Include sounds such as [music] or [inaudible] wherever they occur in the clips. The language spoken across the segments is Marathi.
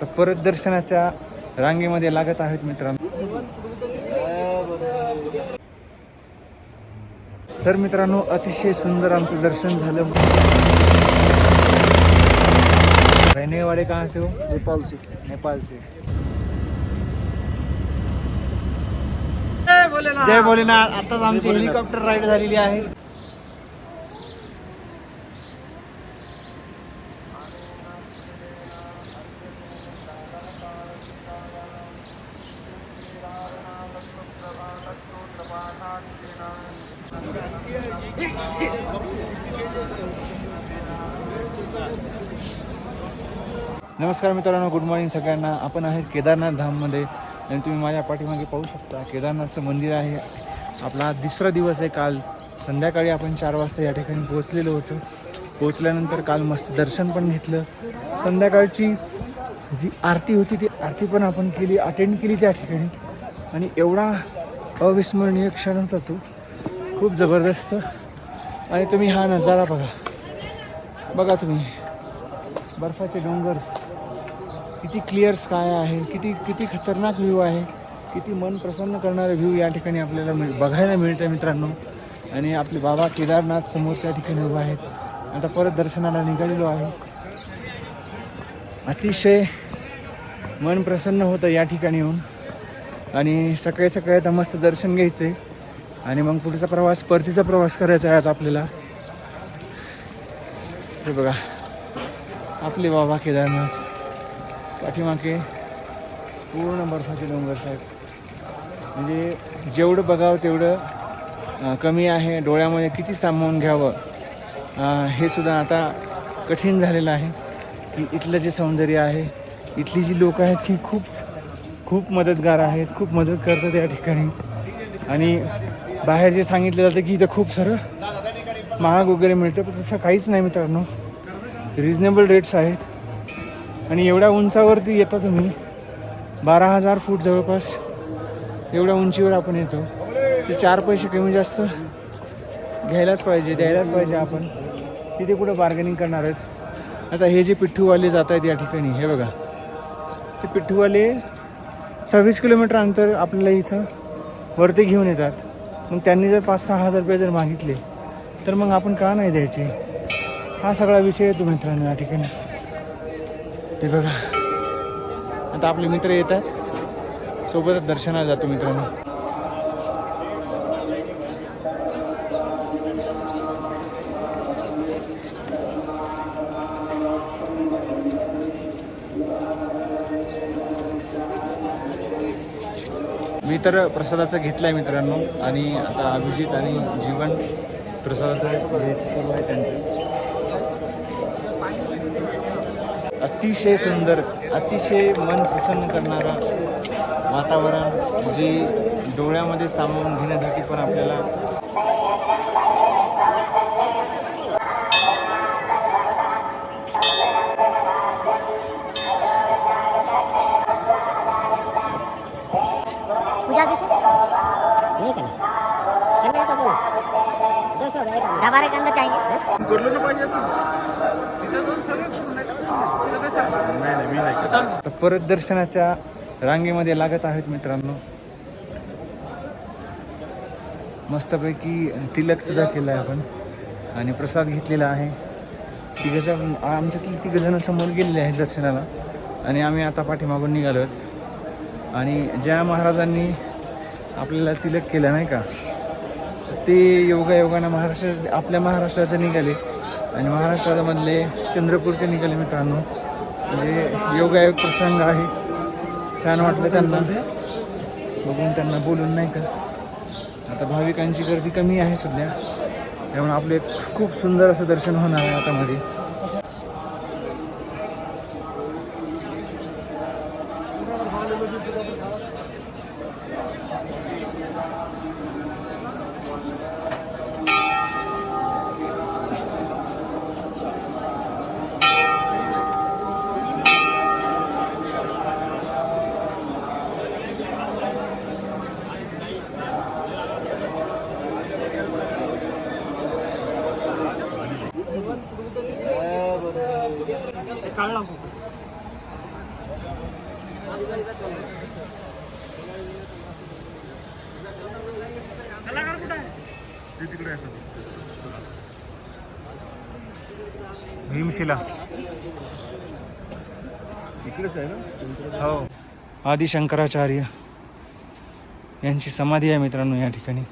तर परत दर्शनाच्या रांगेमध्ये लागत आहेत मित्रांनो. तर मित्रांनो अतिशय सुंदर आमचं दर्शन झालं. रहने वाले कहाँ से हो? नेपाल से. नेपाल से. जय भोलेनाथ. आताच आमची हेलिकॉप्टर राईड झालेली आहे. नमस्कार मित्रांनो गुड मॉर्निंग सगळ्यांना. आपण आहेत केदारनाथ धाममध्ये आणि तुम्ही माझ्या पाठीमागे पाहू शकता केदारनाथचं मंदिर आहे. आपला दुसरा तिसरा दिवस आहे काल. संध्याकाळी आपण चार वाजता या ठिकाणी पोहोचलेलो होतो. पोहोचल्यानंतर काल मस्त दर्शन पण घेतलं. संध्याकाळची जी आरती होती ती आरती पण आपण केली अटेंड केली त्या ठिकाणी. आणि एवढा अविस्मरणीय क्षण होता तो. खूप जबरदस्त. आणि तुम्ही हा नजारा बघा. बघा तुम्ही. बर्फाचे डोंगर. किती क्लिअर स्काय आहे. किती किती खतरनाक व्ह्यू आहे. किती मन प्रसन्न करणारे व्ह्यू या ठिकाणी आपल्याला मिळ बघायला मिळतं मित्रांनो. आणि आपले बाबा केदारनाथ समोर त्या ठिकाणी उभा आहेत. आता परत दर्शनाला निघालेलो आहे. अतिशय मन प्रसन्न होतं या ठिकाणी येऊन. आणि सकाळी सकाळी आता मस्त दर्शन घ्यायचं. आहे आणि मग पुढचा प्रवास परतीचा प्रवास करायचा आहे आज आपल्याला. ते बघा. आपले बाबा केदारनाथ. पाठीमागे पूर्ण बर्फाचे डोंगर साहेब. म्हणजे जेवढं बघावं तेवढं कमी आहे. डोळ्यामध्ये किती सामावून घ्यावं हे सुद्धा आता कठीण झालेलं आहे. की इथलं जे सौंदर्य आहे इथली जी लोक आहेत की खूप खूप मदतगार आहेत खूप मदत करतात या ठिकाणी. आणि बाहेर जे सांगितलं जातं की इथं खूप सारं महाग वगैरे मिळतं पण तसं काहीच नाही मित्रांनो. रिजनेबल रेट्स आहेत. आणि एवढ्या उंचावरती येता तुम्ही बारा हजार फूट जवळपास एवढ्या उंचीवर आपण येतो. ते चार पैसे कमी जास्त घ्यायलाच पाहिजे द्यायलाच पाहिजे आपण. तिथे कुठं बार्गेनिंग करणार आहेत? आता हे जे पिठ्ठूवाले जात आहेत या ठिकाणी हे बघा. ते पिठ्ठूवाले सव्वीस किलोमीटर अंतर आपल्याला इथं वरती घेऊन येतात. मग त्यांनी जर पाच सहा हजार रुपये जर मागितले तर मग आपण का नाही द्यायचे? हा सगळा विषय येतो मित्रांनो या ठिकाणी. ते बघा. आता आपले मित्र येत आहेत सोबतच दर्शनाला जातो मित्रांनो. तर प्रसादाचं घेतलं आहे मित्रांनो. आणि आता अभिजित आणि जीवन प्रसादाचं आहे त्यांचं अतिशय सुंदर अतिशय मन प्रसन्न करणारा वातावरण जे डोळ्यामध्ये सामावून घेण्यासाठी पण आपल्याला दो बारा कांदा काय अंदर परत दर्शनाच्या रांगेमध्ये लागत आहेत मित्रांनो. मस्तपैकी तिलक सुद्धा केलं आहे आपण. आणि प्रसाद घेतलेला आहे. तिघजण आमच्यातली तिघजण समोर गेलेले आहेत दर्शनाला. आणि आम्ही आता पाठीमागून निघालो आहोत आणि ज्या महाराजांनी आपल्याला तिलक केलं नाही का? ते योगायोगानं महाराष्ट्र आपल्या महाराष्ट्राचे निघाले. आणि महाराष्ट्रामधले चंद्रपूरचे निघाले मित्रांनो. म्हणजे योगायोग प्रसंग आहे. छान वाटलं त्यांना. बघून त्यांना बोलून नाही का? आता भाविकांची गर्दी कमी आहे सध्या. त्यामुळे आपले खूप सुंदर असं दर्शन होणार आहे आता मध्ये भीमशिला. इकडेच आहे ना? हो. आदि शंकराचार्य यांची समाधी आहे मित्रांनो या ठिकाणी.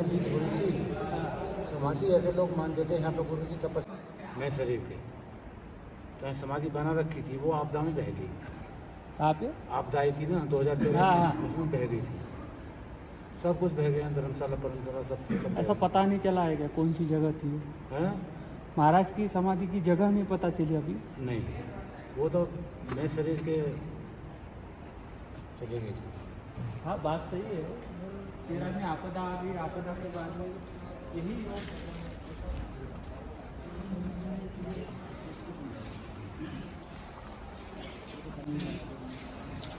जब ली थोड़ी सी। समाधि ऐसे लोग मानते थे यहाँ पे गुरु जी तपस्या मैं शरीर के। तो यहाँ समाधि बना रखी थी वो आपदा में बह गई। कहाँ पे आपदा आई थी ना दो हज़ार हाँ, हाँ। चौदह उसमें बह गई थी। सब कुछ बह गया धर्मशाला परमशाला सब चीज़ सब ऐसा पता नहीं चला है क्या कौन सी जगह थी है? महाराज की समाधि की जगह नहीं पता चली अभी? नहीं। वो तो मैं शरीर के चले गए थे। हाँ बात सही है। तेरा में आपदा आ गई आपदा के बाद में यही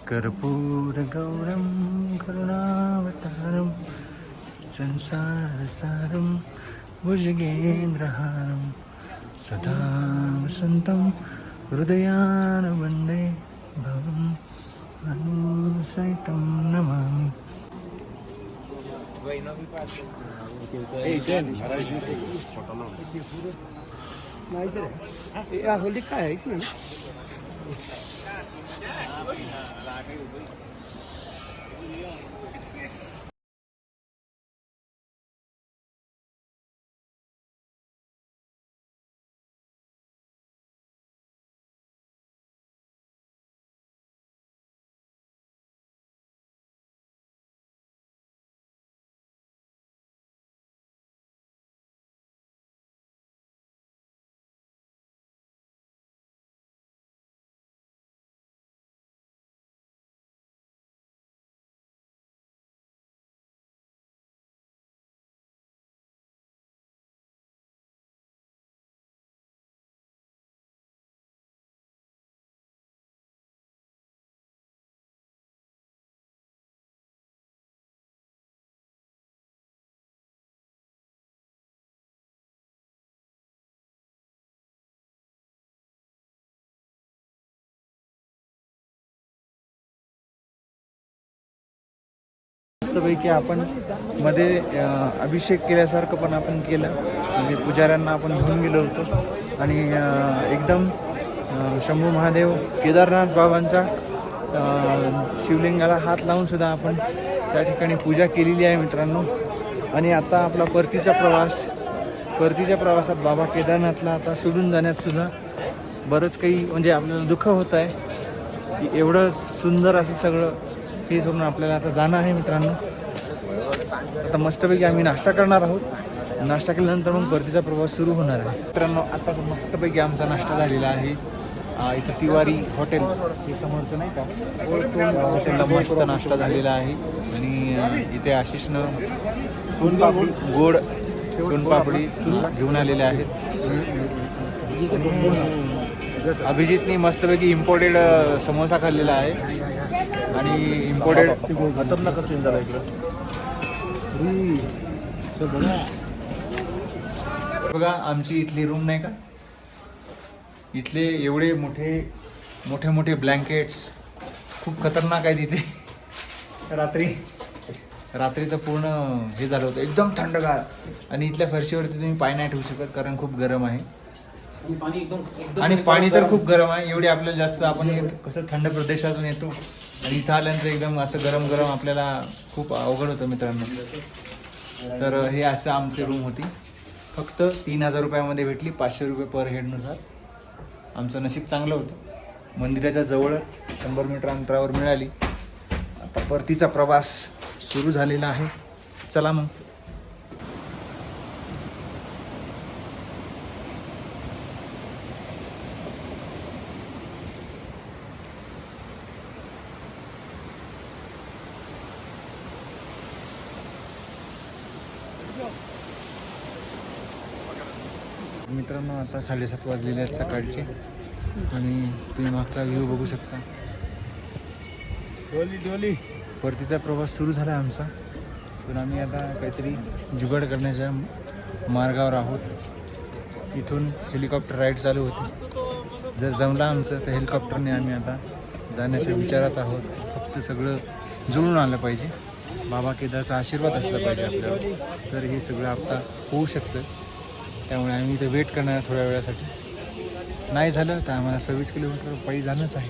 कर्पूरगौरं करुणावतारं संसारसारं भुजगेन्द्रहारं सदा वसन्तं हृदयान वन्दे भवम् अनुसहितं नमामि। होली काय आहे इसमें मस्तपैकी आपण मध्ये अभिषेक केल्यासारखं पण आपण केलं. म्हणजे पुजाऱ्यांना आपण घेऊन गेलो होतो. आणि एकदम शंभू महादेव केदारनाथ बाबांचा शिवलिंगाला हात लावून सुद्धा आपण त्या ठिकाणी पूजा केलेली आहे मित्रांनो. आणि आता आपला परतीचा प्रवास परतीच्या प्रवासात बाबा केदारनाथला आता सोडून जाण्यात सुद्धा बरंच काही म्हणजे आपल्याला दुःख होत आहे. की एवढं सुंदर असं सगळं हे सोडून आपल्याला आता जाणं आहे मित्रांनो. आता मस्तपैकी आम्ही नाश्ता करणार आहोत. नाश्ता केल्यानंतर मग परतीचा प्रवास सुरू होणार आहे. मित्रांनो आता मस्तपैकी आमचा नाश्ता झालेला आहे. इथं तिवारी हॉटेल हे समोरचं नाही का? हॉटेलला मस्त नाश्ता झालेला आहे. आणि इथे आशिषनं गोड सोनपापडी घेऊन आलेले आहेत. अभिजितनी मस्तपैकी इम्पोर्टेड समोसा खाल्लेला आहे. आणि इम्पोर्टेड खतरनाक सीन झाला इकडं. बघा आमची इथली रूम नाही का? इथले एवढे मोठे मोठे मोठे ब्लँकेट्स खूप खतरनाक आहे तिथे रात्री रात्री तर पूर्ण हे झालं होतं. एकदम थंडगार. आणि इथल्या फरशीवरती तुम्ही पाय नाही ठेवू शकत कारण खूप गरम आहे. आणि पाणी तर खूप गरम आहे. एवढे आपल्याला जास्त आपण येतो कसं थंड प्रदेशातून येतो. आणि इथं आल्यानंतर एकदम असं गरम गरम आपल्याला खूप अवघड होतं मित्रांनो. तर हे असं आमची रूम होती. फक्त तीन हजार रुपयामध्ये भेटली. पाचशे रुपये पर हेडनुसार आमचं नशीब चांगलं होतं. मंदिराच्या जवळच शंभर मीटर अंतरावर मिळाली. आता परतीचा प्रवास सुरू झालेला आहे. चला मग. मित्रांनो आता साडेसात वाजलेले आहेत सकाळचे. आणि तुम्ही मागचा व्ह्यू बघू शकता. डोली डोली. परतीचा प्रवास सुरू झाला आमचा. पण आम्ही आता काहीतरी जुगाड करण्याच्या मार्गावर आहोत. इथून हेलिकॉप्टर राईड चालू होती. जर जमला आमचं तर हेलिकॉप्टरने आम्ही आता जाण्याच्या विचारात आहोत. फक्त सगळं जुळून आलं पाहिजे. बाबा केदारचा आशीर्वाद असला पाहिजे आपल्यावर. तर हे सगळं आता होऊ शकतं. त्यामुळे आम्ही इथे वेट करणार थोड्या वेळासाठी. नाही झालं तर आम्हाला सव्वीस किलोमीटर पायी जाणंच आहे.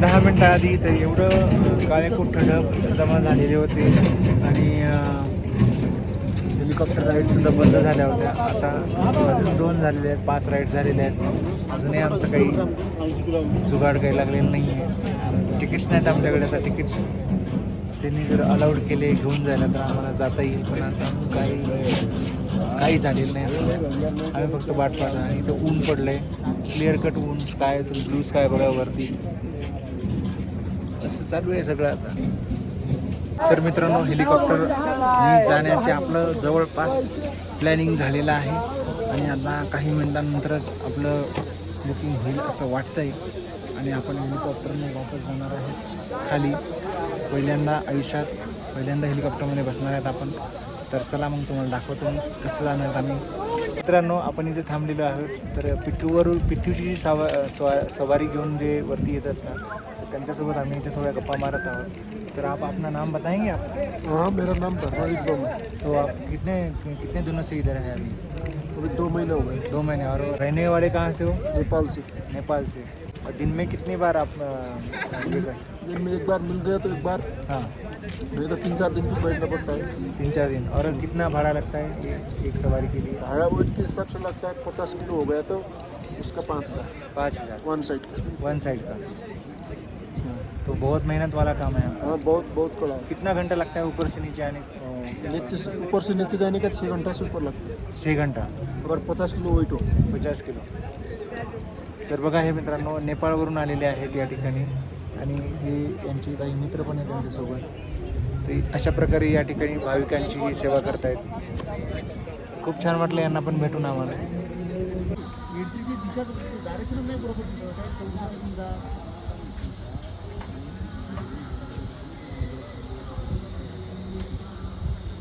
दहा मिनटं आधी तर एवढं काळेकुट ढग जमा झालेले होते आणि हेलिकॉप्टर राईडसुद्धा बंद झाल्या होत्या. आता अजून दोन झालेले आहेत पाच राईड झालेले आहेत. अजूनही आमचं काही जुगाड काही लागलेलं नाही आहे. तिकीट्स नाहीत आमच्याकडे आता तिकीट्स त्यांनी जर अलाउड केले घेऊन जायला तर आम्हाला जाता येईल. पण आता काही काही झालेलं नाही आम्ही फक्त वाट पाहतो आणि इथं ऊन पडलं आहे क्लिअर कट ऊन स्काय ब्लू स्काय बघा वरती. असं चालू आहे सगळं आता. तर मित्रांनो हेलिकॉप्टर जाण्याचे आपलं जवळपास प्लॅनिंग झालेलं आहे. आणि आता काही मिनिटांनंतरच आपलं बुकिंग होईल असं वाटतंय. आणि आपण हेलिकॉप्टरने वापस जाणार आहोत खाली. पहिल्यांदा आयुष्यात पहिल्यांदा हेलिकॉप्टरमध्ये बसणार आहेत आपण. तर चला मग तुम्हाला दाखवतो कसं जाणार आहेत आम्ही. मित्रांनो आपण इथे थांबलेलो आहोत. तर पिठूवर पिठूची जी सवा स्वा सवारी घेऊन जे वरती येतात ना तर त्यांच्यासोबत आम्ही इथे थोड्या गप्पा मारत आहोत. तर आप अपना नाम बताएँगे आप? हाँ मेरा नाम बम है। तो आप कितने कितने दिनों से इधर है अभी? अभी दो महीने हो गए। दो महीने और रहने वाले कहाँ से हो? नेपाल से। नेपाल से। और दिन में कितनी बार आप दिन में एक बार मिल गया तो एक बार। हाँ। नहीं तो तीन चार दिन भी बैठना पड़ता है। तीन चार दिन। और कितना भाड़ा लगता है एक सवारी के लिए? भाड़ा वेट के हिसाब से लगता है पचास किलो हो गया तो उसका पाँच हज़ार। पाँच हज़ार। वन साइड का। वन साइड का। तो बहुत मेहनत वाला काम है। हाँ बहुत बहुत कड़ा कितना घंटा लगता है ऊपर से नीचे आने? नीचे से ऊपर से नीचे जाने का छः घंटा से ऊपर लगता है। छः घंटा। अगर पचास किलो वेट हो। पचास किलो। तर बघा हे मित्रांनो नेपाळवरून आलेले आहेत या ठिकाणी. आणि हे यांचे काही मित्र पण आहेत त्यांच्यासोबत. तर अशा प्रकारे या ठिकाणी भाविकांची ही सेवा करतायत. खूप छान वाटलं यांना पण भेटून आम्हाला.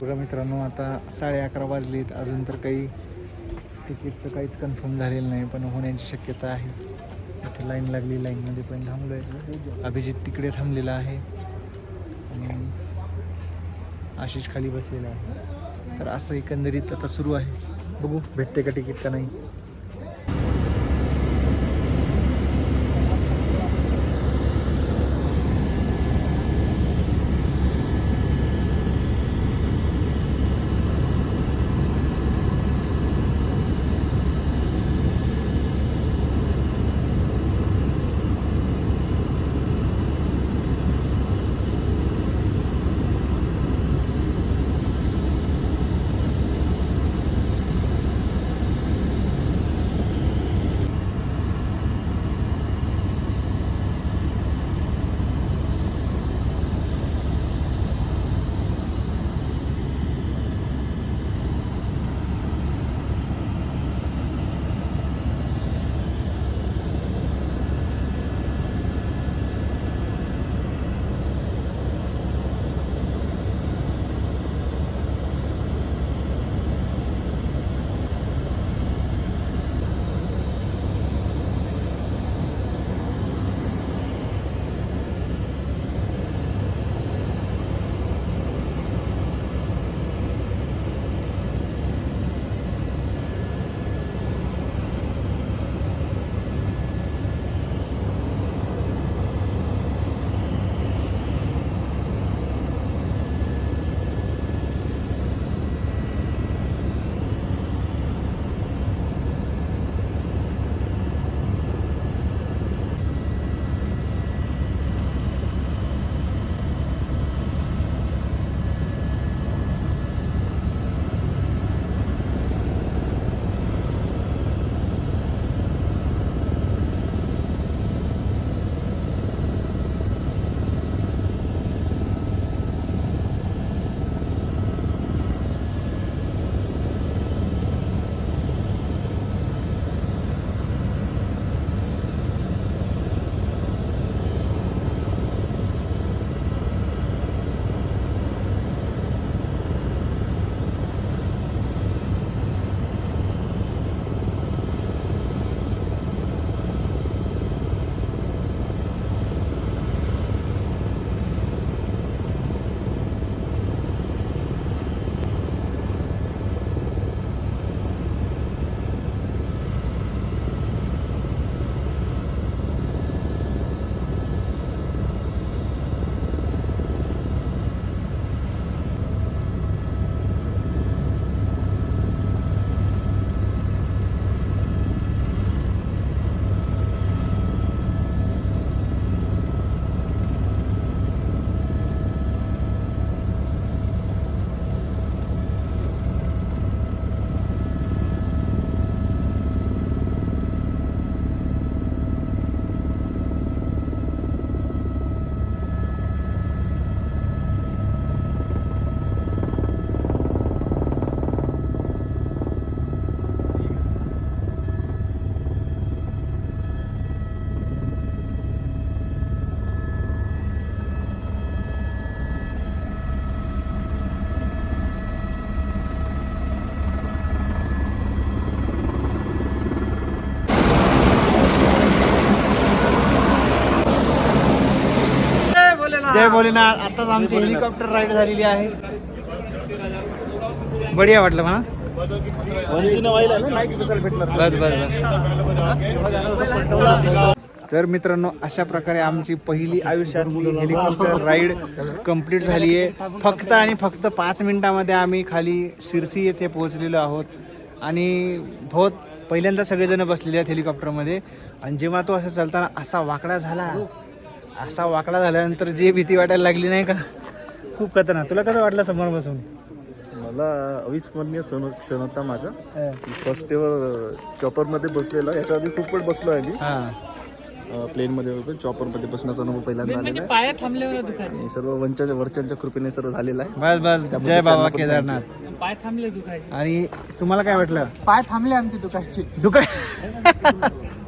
बघा मित्रांनो आता साडे अकरा वाजलेत. अजून तर काही तिकीटचं काहीच कन्फर्म झालेलं नाही पण होण्याची शक्यता आहे. इथे लाईन लागली लाईनमध्ये पण थांबलो आहे अभिजित तिकडे थांबलेला आहे. आणि आशिष खाली बसलेला आहे. तर असं एकंदरीत आता सुरू आहे. बघू भेटते का तिकीट का नाही. जय भोलेनाथ. आताच आमची हेलिकॉप्टर राईड झालेली आहे. बढिया वाटलं म्हणा. बस बस बस. तर मित्रांनो अशा प्रकारे आमची पहिली आयुष्यातली हेलिकॉप्टर राईड कंप्लीट झाली आहे. फक्त आणि फक्त पाच मिनिटामध्ये आम्ही खाली शिरसी येथे पोहोचलेलो आहोत. आणि बहुत पहिल्यांदा सगळेजण बसलेले आहेत हेलिकॉप्टरमध्ये आणि जेव्हा तो असं चालताना असा वाकडा झाला असा वाकडा झाल्यानंतर जे भीती वाटायला लागली नाही का? खूप खतरनाक. तुला कसं वाटलं समोर बसून मला अविस्मरणीय क्षण क्षण होता माझा. फर्स्ट एवर चॉपरमध्ये बसलेला याच्या आधी खूप वेळ बसलो आहे मी. हां. प्लेनमध्ये वगैरे चॉपरमध्ये बसण्याचा अनुभव पहिल्यांदा आलेला आहे. पाया थांबल्यावर दुखायचे. आणि सर्व वंच्या वरच्यांच्या कृपेने सर्व झालेला आहे. बस बस. जय बाबा केदारनाथ. पाय थांबले दुखायचे. आणि तुम्हाला काय वाटलं? पाय थांबले आमचे दुखायचे. दुकान [laughs]